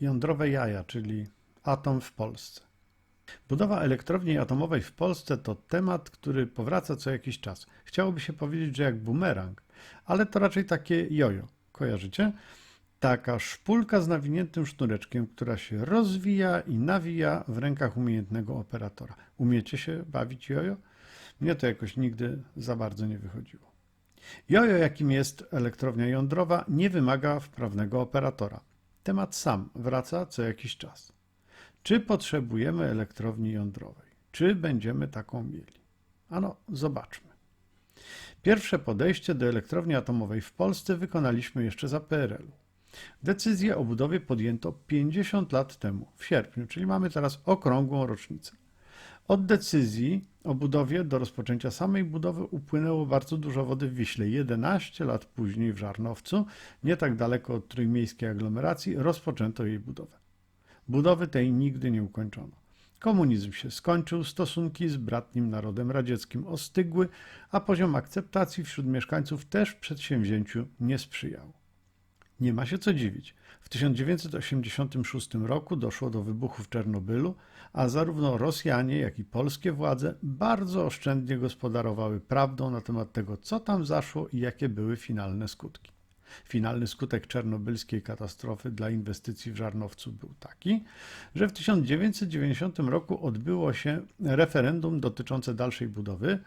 jądrowe jaja, czyli atom w Polsce. Budowa elektrowni atomowej w Polsce to temat, który powraca co jakiś czas. Chciałoby się powiedzieć, że jak bumerang, ale to raczej takie jojo. Kojarzycie? Taka szpulka z nawiniętym sznureczkiem, która się rozwija i nawija w rękach umiejętnego operatora. Umiecie się bawić jojo? Mnie to jakoś nigdy za bardzo nie wychodziło. Jojo, jakim jest elektrownia jądrowa, nie wymaga wprawnego operatora. Temat sam wraca co jakiś czas. Czy potrzebujemy elektrowni jądrowej? Czy będziemy taką mieli? Ano, zobaczmy. Pierwsze podejście do elektrowni atomowej w Polsce wykonaliśmy jeszcze za PRL-u. Decyzję o budowie podjęto 50 lat temu, w sierpniu, czyli mamy teraz okrągłą rocznicę. Od decyzji o budowie do rozpoczęcia samej budowy upłynęło bardzo dużo wody w Wiśle. 11 lat później w Żarnowcu, nie tak daleko od trójmiejskiej aglomeracji, rozpoczęto jej budowę. Budowy tej nigdy nie ukończono. Komunizm się skończył, stosunki z bratnim narodem radzieckim ostygły, a poziom akceptacji wśród mieszkańców też przedsięwzięciu nie sprzyjał. Nie ma się co dziwić. W 1986 roku doszło do wybuchu w Czernobylu, a zarówno Rosjanie, jak i polskie władze bardzo oszczędnie gospodarowały prawdą na temat tego, co tam zaszło i jakie były finalne skutki. Finalny skutek czernobylskiej katastrofy dla inwestycji w Żarnowcu był taki, że w 1990 roku odbyło się referendum dotyczące dalszej budowy.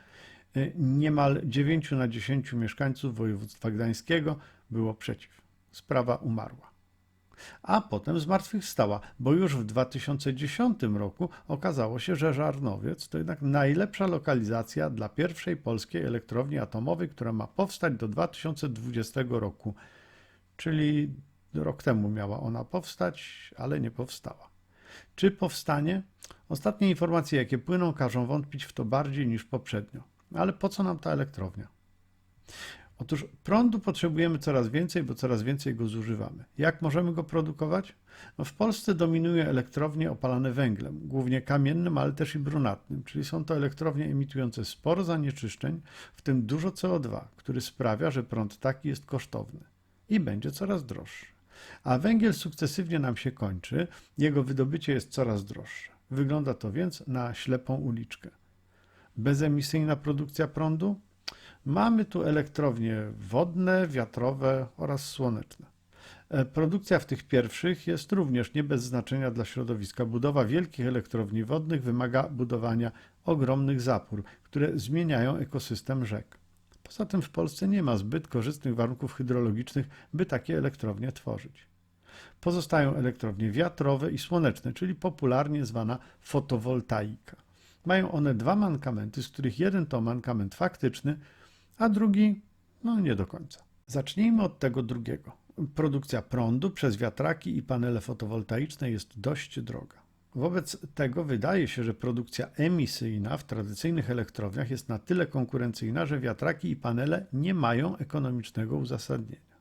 Niemal 9 na 10 mieszkańców województwa gdańskiego było przeciw. Sprawa umarła. A potem zmartwychwstała, bo już w 2010 roku okazało się, że Żarnowiec to jednak najlepsza lokalizacja dla pierwszej polskiej elektrowni atomowej, która ma powstać do 2020 roku. Czyli rok temu miała ona powstać, ale nie powstała. Czy powstanie? Ostatnie informacje, jakie płyną, każą wątpić w to bardziej niż poprzednio. Ale po co nam ta elektrownia? Otóż prądu potrzebujemy coraz więcej, bo coraz więcej go zużywamy. Jak możemy go produkować? No w Polsce dominuje elektrownie opalane węglem, głównie kamiennym, ale też i brunatnym, czyli są to elektrownie emitujące sporo zanieczyszczeń, w tym dużo CO2, który sprawia, że prąd taki jest kosztowny i będzie coraz droższy. A węgiel sukcesywnie nam się kończy, jego wydobycie jest coraz droższe. Wygląda to więc na ślepą uliczkę. Bezemisyjna produkcja prądu? Mamy tu elektrownie wodne, wiatrowe oraz słoneczne. E, produkcja w tych pierwszych jest również nie bez znaczenia dla środowiska. Budowa wielkich elektrowni wodnych wymaga budowania ogromnych zapór, które zmieniają ekosystem rzek. Poza tym w Polsce nie ma zbyt korzystnych warunków hydrologicznych, by takie elektrownie tworzyć. Pozostają elektrownie wiatrowe i słoneczne, czyli popularnie zwana fotowoltaika. Mają one dwa mankamenty, z których jeden to mankament faktyczny, a drugi no nie do końca. Zacznijmy od tego drugiego. Produkcja prądu przez wiatraki i panele fotowoltaiczne jest dość droga. Wobec tego wydaje się, że produkcja emisyjna w tradycyjnych elektrowniach jest na tyle konkurencyjna, że wiatraki i panele nie mają ekonomicznego uzasadnienia.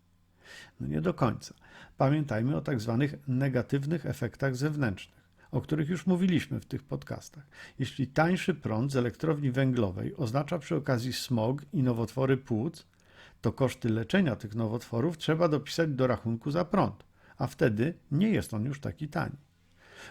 No nie do końca. Pamiętajmy o tak zwanych negatywnych efektach zewnętrznych o których już mówiliśmy w tych podcastach. Jeśli tańszy prąd z elektrowni węglowej oznacza przy okazji smog i nowotwory płuc, to koszty leczenia tych nowotworów trzeba dopisać do rachunku za prąd, a wtedy nie jest on już taki tani.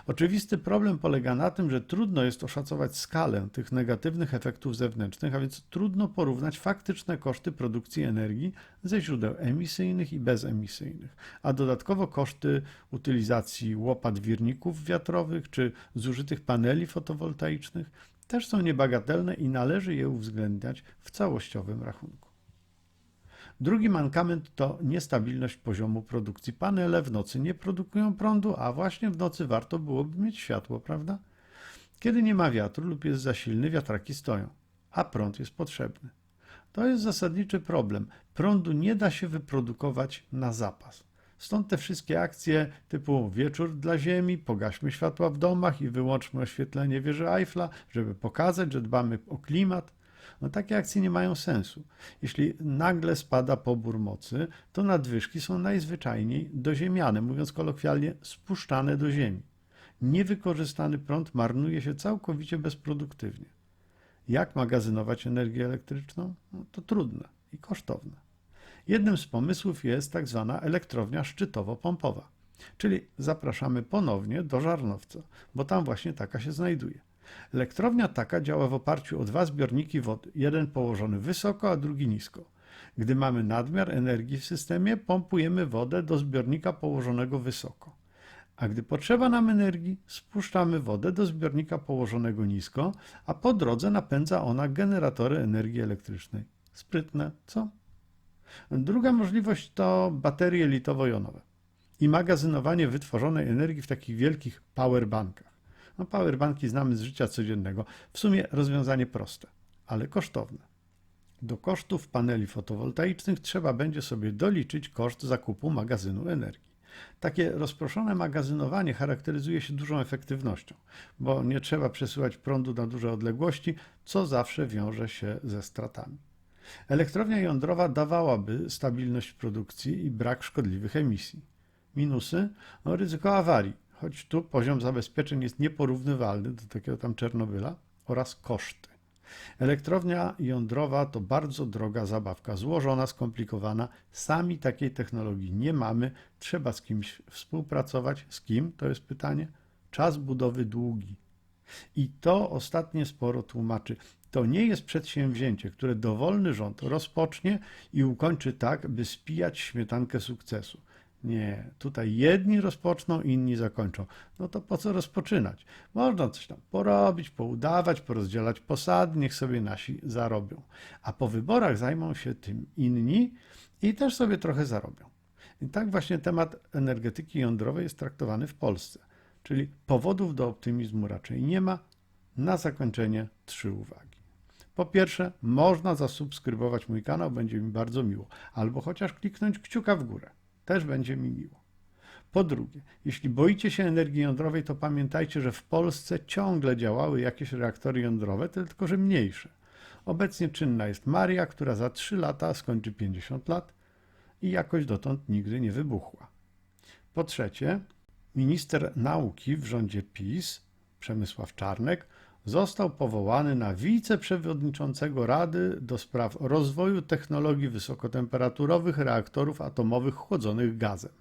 Oczywisty problem polega na tym, że trudno jest oszacować skalę tych negatywnych efektów zewnętrznych, a więc trudno porównać faktyczne koszty produkcji energii ze źródeł emisyjnych i bezemisyjnych, a dodatkowo koszty utylizacji łopat wirników wiatrowych czy zużytych paneli fotowoltaicznych też są niebagatelne i należy je uwzględniać w całościowym rachunku. Drugi mankament to niestabilność poziomu produkcji. Panele w nocy nie produkują prądu, a właśnie w nocy warto byłoby mieć światło, prawda? Kiedy nie ma wiatru lub jest za silny, wiatraki stoją, a prąd jest potrzebny. To jest zasadniczy problem. Prądu nie da się wyprodukować na zapas. Stąd te wszystkie akcje typu wieczór dla Ziemi, pogaśmy światła w domach i wyłączmy oświetlenie wieży Eiffla, żeby pokazać, że dbamy o klimat. No, takie akcje nie mają sensu. Jeśli nagle spada pobór mocy, to nadwyżki są najzwyczajniej doziemiane, mówiąc kolokwialnie, spuszczane do ziemi. Niewykorzystany prąd marnuje się całkowicie bezproduktywnie. Jak magazynować energię elektryczną? No, to trudne i kosztowne. Jednym z pomysłów jest tak zwana elektrownia szczytowo-pompowa. Czyli zapraszamy ponownie do Żarnowca, bo tam właśnie taka się znajduje. Elektrownia taka działa w oparciu o dwa zbiorniki wody, jeden położony wysoko, a drugi nisko. Gdy mamy nadmiar energii w systemie, pompujemy wodę do zbiornika położonego wysoko. A gdy potrzeba nam energii, spuszczamy wodę do zbiornika położonego nisko, a po drodze napędza ona generatory energii elektrycznej. Sprytne, co? Druga możliwość to baterie litowo-jonowe i magazynowanie wytworzonej energii w takich wielkich powerbankach. No, powerbanki znamy z życia codziennego. W sumie rozwiązanie proste, ale kosztowne. Do kosztów paneli fotowoltaicznych trzeba będzie sobie doliczyć koszt zakupu magazynu energii. Takie rozproszone magazynowanie charakteryzuje się dużą efektywnością, bo nie trzeba przesyłać prądu na duże odległości, co zawsze wiąże się ze stratami. Elektrownia jądrowa dawałaby stabilność produkcji i brak szkodliwych emisji. Minusy? No, ryzyko awarii, choć tu poziom zabezpieczeń jest nieporównywalny do takiego tam Czernobyla, oraz koszty. Elektrownia jądrowa to bardzo droga zabawka, złożona, skomplikowana. Sami takiej technologii nie mamy, trzeba z kimś współpracować. Z kim? To jest pytanie. Czas budowy długi. I to ostatnie sporo tłumaczy. To nie jest przedsięwzięcie, które dowolny rząd rozpocznie i ukończy tak, by spijać śmietankę sukcesu. Nie, tutaj jedni rozpoczną, inni zakończą. No to po co rozpoczynać? Można coś tam porobić, poudawać, porozdzielać posady, niech sobie nasi zarobią. A po wyborach zajmą się tym inni i też sobie trochę zarobią. I tak właśnie temat energetyki jądrowej jest traktowany w Polsce. Czyli powodów do optymizmu raczej nie ma. Na zakończenie trzy uwagi. Po pierwsze, można zasubskrybować mój kanał, będzie mi bardzo miło, albo chociaż kliknąć kciuka w górę też będzie mi miło. Po drugie, jeśli boicie się energii jądrowej, to pamiętajcie, że w Polsce ciągle działały jakieś reaktory jądrowe, tylko że mniejsze. Obecnie czynna jest Maria, która za 3 lata skończy 50 lat i jakoś dotąd nigdy nie wybuchła. Po trzecie, minister nauki w rządzie PiS, Przemysław Czarnek, został powołany na wiceprzewodniczącego Rady do spraw rozwoju technologii wysokotemperaturowych reaktorów atomowych chłodzonych gazem.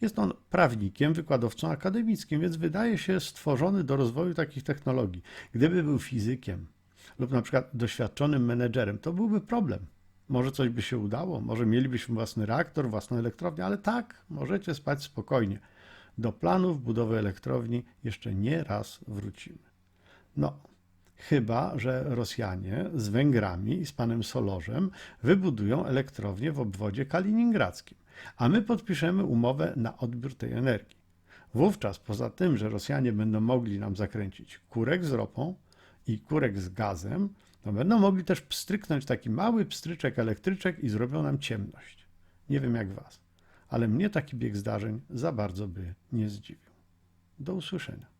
Jest on prawnikiem, wykładowcą akademickim, więc wydaje się stworzony do rozwoju takich technologii. Gdyby był fizykiem lub na przykład doświadczonym menedżerem, to byłby problem. Może coś by się udało, może mielibyśmy własny reaktor, własną elektrownię, ale tak, możecie spać spokojnie. Do planów budowy elektrowni jeszcze nie raz wrócimy. No, chyba że Rosjanie z Węgrami i z panem Solorzem wybudują elektrownię w obwodzie kaliningradzkim, a my podpiszemy umowę na odbiór tej energii. Wówczas, poza tym, że Rosjanie będą mogli nam zakręcić kurek z ropą i kurek z gazem, to będą mogli też pstryknąć taki mały pstryczek elektryczek i zrobią nam ciemność. Nie wiem jak was, ale mnie taki bieg zdarzeń za bardzo by nie zdziwił. Do usłyszenia.